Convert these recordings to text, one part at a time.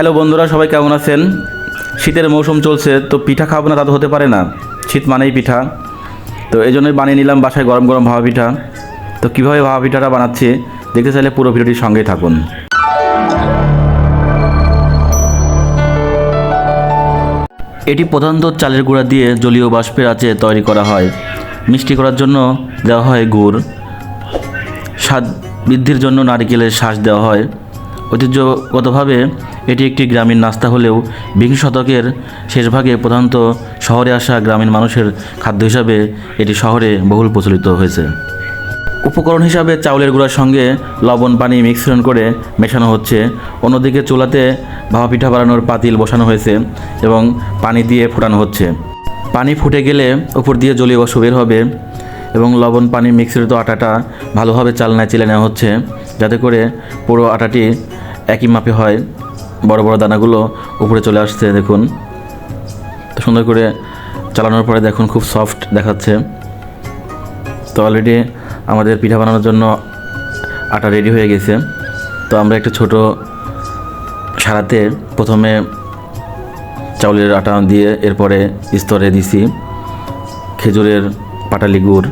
Hello বন্ধুরা, সবাই কেমন আছেন? শীতের মৌসুম চলছে, তো পিঠা খাব না তা তো হতে পারে না। শীত মানেই পিঠা। তো এই জন্যই বানিয়ে নিলাম বাসায় গরম গরম ভাবা পিঠা। তো কীভাবে ভাবা পিঠাটা বানাচ্ছি, দেখতে চাইলে পুরো ভিডিওটির সঙ্গেই থাকুন। এটি প্রধানত চালের গুঁড়া দিয়ে জলীয় বাষ্পের আঁচে তৈরি করা হয়। মিষ্টি করার জন্য দেওয়া হয় গুড়। স্বাদ বৃদ্ধির জন্য নারিকেলের শ্বাস দেওয়া হয়। ঐতিহ্যগতভাবে এটি একটি গ্রামীণ নাস্তা হলেও বিংশ শতকের শেষভাগে প্রধানত শহরে আসা গ্রামীণ মানুষের খাদ্য হিসাবে এটি শহরে বহুল প্রচলিত হয়েছে। উপকরণ হিসাবে চাউলের গুঁড়ার সঙ্গে লবণ, পানি মিশ্রণ করে মেশানো হচ্ছে। অন্যদিকে চুলাতে ভাপা পিঠা বানানোর পাতিল বসানো হয়েছে এবং পানি দিয়ে ফোটানো হচ্ছে। পানি ফুটে গেলে উপর দিয়ে জলীয় বাষ্প বের হবে এবং লবণ, পানি মিশ্রিত আটাটা ভালোভাবে চালনায় চেলে নেওয়া হচ্ছে। যাতে করে পুরো আটাটি একই মাপে হয়। বড় বড় দানাগুলো উপরে চলে আসছে, দেখুন। তো সুন্দর করে চালানোর পরে দেখুন, খুব সফট দেখাচ্ছে। তো অলরেডি আমাদের পিঠা বানানোর জন্য আটা রেডি হয়ে গেছে। তো আমরা একটা ছোট সারাতে প্রথমে চাউলের আটা দিয়ে এরপরে স্তরে দিছি। খেজুরের পাটালি গুড়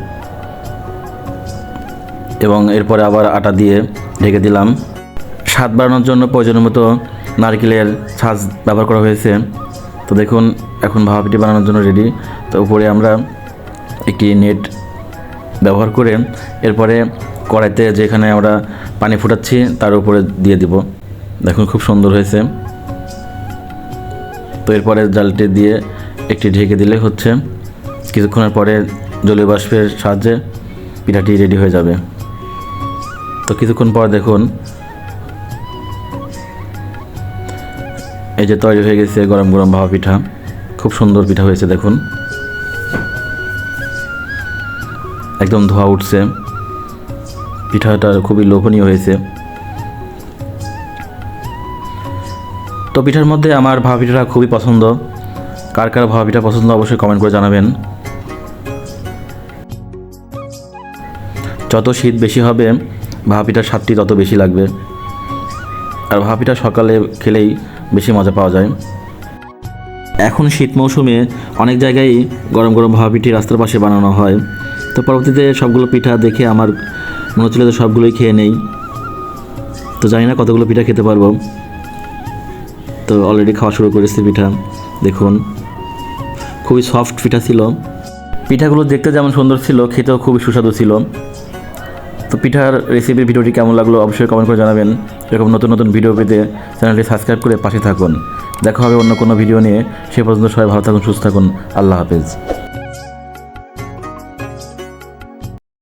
এবং এরপরে আবার আটা দিয়ে ঢেকে দিলাম। স্বাদ বাড়ানোর জন্য প্রয়োজন মতো নারকেলের ছাঁচ ব্যবহার করা হয়েছে। তো দেখুন, এখন ভাপা পিঠে বানানোর জন্য রেডি তো উপরে আমরা একটি নেট ব্যবহার করে এরপরে কড়াইতে যেখানে আমরা পানি ফুটাচ্ছি, তার উপরে দিয়ে দিব। দেখুন, খুব সুন্দর হয়েছে। তো এরপরে জালটি দিয়ে একটি ঢেকে দিলে হচ্ছে, কিছুক্ষণের পরে জলীয় বাষ্পের সাহায্যে পিঠাটি রেডি হয়ে যাবে। তো কিছুক্ষণ পর দেখুন এই যে তৈরি হয়ে গেছে গরম গরম ভাবা পিঠা। খুব সুন্দর পিঠা হয়েছে, দেখুন। একদম ধোয়া উঠছে। পিঠাটা খুবই লোভনীয় হয়েছে। তো পিঠার মধ্যে আমার ভাবা পিঠাটা খুবই পছন্দ। কার কার ভাবা পিঠা পছন্দ অবশ্যই কমেন্ট করে জানাবেন। যত শীত বেশি হবে ভাবা পিঠার স্বাদটি তত বেশি লাগবে। আর ভাবা পিঠা সকালে খেলেই বেশি মজা পাওয়া যায়। এখন শীত মৌসুমে অনেক জায়গায় গরম গরম ভাবা পিঠি রাস্তার পাশে বানানো হয়। তো পরবর্তীতে সবগুলো পিঠা দেখে আমার মনে হচ্ছিল যে সবগুলোই খেয়ে নেই। তো জানি না কতগুলো পিঠা খেতে পারব। তো অলরেডি খাওয়া শুরু করেছি পিঠা, দেখুন। খুবই সফট পিঠা ছিল। পিঠাগুলো দেখতে যেমন সুন্দর ছিল, খেতেও খুবই সুস্বাদু ছিল। তো পিঠার রেসিপির ভিডিওটি কেমন লাগল অবশ্যই কমেন্ট করে জানাবেন। এরকম নতুন নতুন ভিডিও পেতে চ্যানেলটি সাবস্ক্রাইব করে পাশে থাকুন। দেখা হবে অন্য কোনো ভিডিও নিয়ে। সে পর্যন্ত সবাই ভালো থাকুন, সুস্থ থাকুন। আল্লাহ হাফেজ।